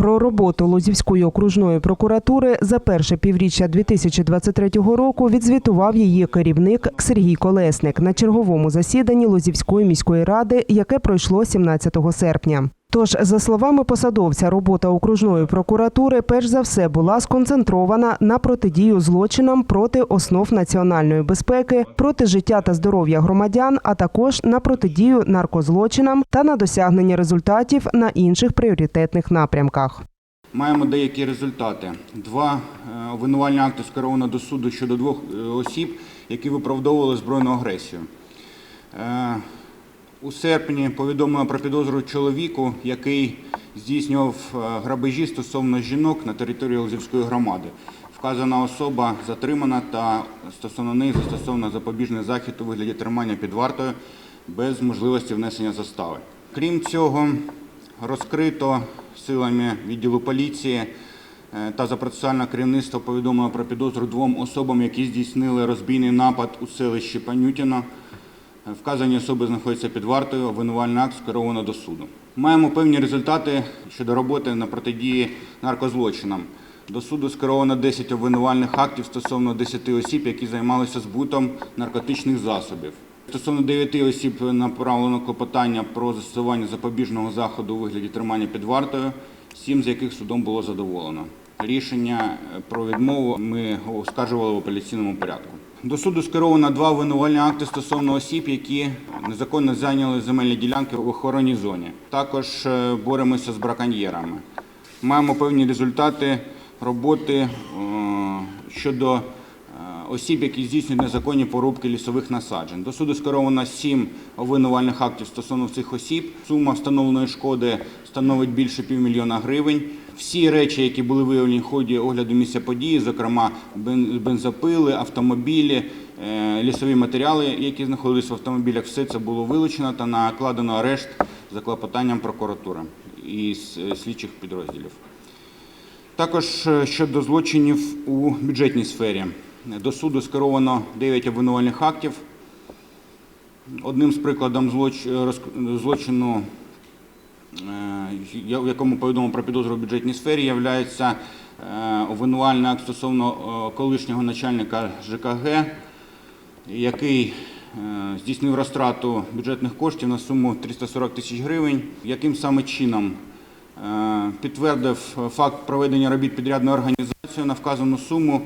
Про роботу Лозівської окружної прокуратури за перше півріччя 2023 року відзвітував її керівник Сергій Колесник на черговому засіданні Лозівської міської ради, яке пройшло 17 серпня. Тож, за словами посадовця, робота окружної прокуратури перш за все була сконцентрована на протидію злочинам проти основ національної безпеки, проти життя та здоров'я громадян, а також на протидію наркозлочинам та на досягнення результатів на інших пріоритетних напрямках. Маємо деякі результати. Два е, обвинувальні акти скеровано до суду щодо двох е, осіб, які виправдовували збройну агресію. У серпні повідомлено про підозру чоловіку, який здійснював е, грабежі стосовно жінок на території Лозівської громади. Вказана особа затримана та стосовно неї застосовано запобіжний захід у вигляді тримання під вартою без можливості внесення застави. Крім цього, розкрито силами відділу поліції е, та за процесуальне керівництво повідомлено про підозру двом особам, які здійснили розбійний напад у селищі Панютіно. Вказані особи знаходяться під вартою, обвинувальний акт скеровано до суду. Маємо певні результати щодо роботи на протидії наркозлочинам. До суду скеровано 10 обвинувальних актів стосовно 10 осіб, які займалися збутом наркотичних засобів. Стосовно 9 осіб направлено клопотання про застосування запобіжного заходу у вигляді тримання під вартою, 7 з яких судом було задоволено. Рішення е, про відмову ми оскаржували в апеляційному порядку. До суду скеровано два обвинувальні акти стосовно осіб, які незаконно зайняли земельні ділянки в охоронній зоні. Також е, боремося з браконьєрами. Маємо певні результати роботи е, щодо е, осіб, які здійснюють незаконні порубки лісових насаджень. До суду скеровано сім обвинувальних актів стосовно цих осіб. Сума встановленої шкоди становить більше півмільйона гривень. Всі речі, які були виявлені в ході огляду місця події, зокрема бензопили, автомобілі, е, лісові матеріали, які знаходились в автомобілях, все це було вилучено та накладено арешт за клопотанням прокуратури і слідчих підрозділів. Також е, щодо злочинів у бюджетній сфері. До суду скеровано 9 обвинувальних актів. Одним з прикладом злочину, е, я- в якому повідомлено про підозру в бюджетній сфері, є обвинувальний акт стосовно е, колишнього начальника ЖКГ, який е, здійснив розтрату бюджетних коштів на суму 340 тисяч гривень. Яким саме чином Е, підтвердив факт проведення робіт підрядною організацією на вказану суму,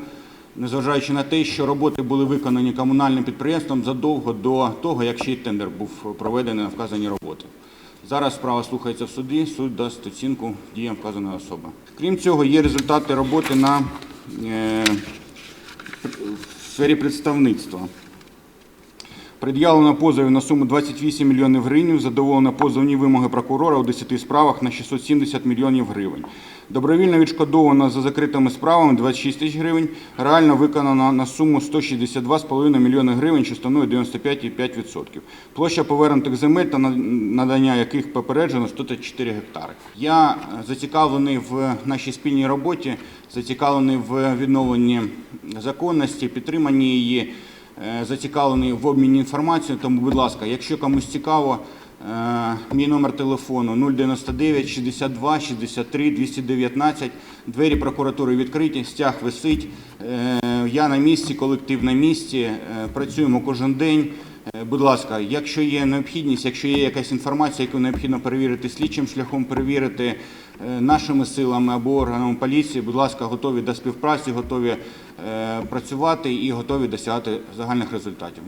незважаючи на те, що роботи були виконані комунальним підприємством задовго до того, як ще й тендер був проведений на вказані роботи. Зараз справа слухається в суді, суд дасть оцінку діям вказаної особи. Крім цього, є результати роботи на е, в сфері представництва. Пред'явлено позовів на суму 28 мільйонів гривень, задоволено позовні вимоги прокурора у 10 справах на 670 мільйонів гривень. Добровільно відшкодовано за закритими справами 26 тисяч гривень, реально виконано на суму 162,5 мільйони гривень, що становить 95,5%. Площа повернутих земель та на- надання яких попереджено 104 гектари. Я е, зацікавлений в нашій спільній роботі, зацікавлений в відновленні законності, підтриманні її зацікавлений в обміні інформацією. Тому, будь ласка, якщо комусь цікаво, е, мій номер телефону 099 62 63 219. Двері прокуратури відкриті, стяг висить. Е, Я на місці, колектив на місці. е, Працюємо кожен день. Е, Будь ласка, якщо є необхідність, якщо є якась інформація, яку необхідно перевірити слідчим шляхом, перевірити е, нашими силами або органами поліції, будь ласка, готові до співпраці, готові е, працювати і готові досягати загальних результатів.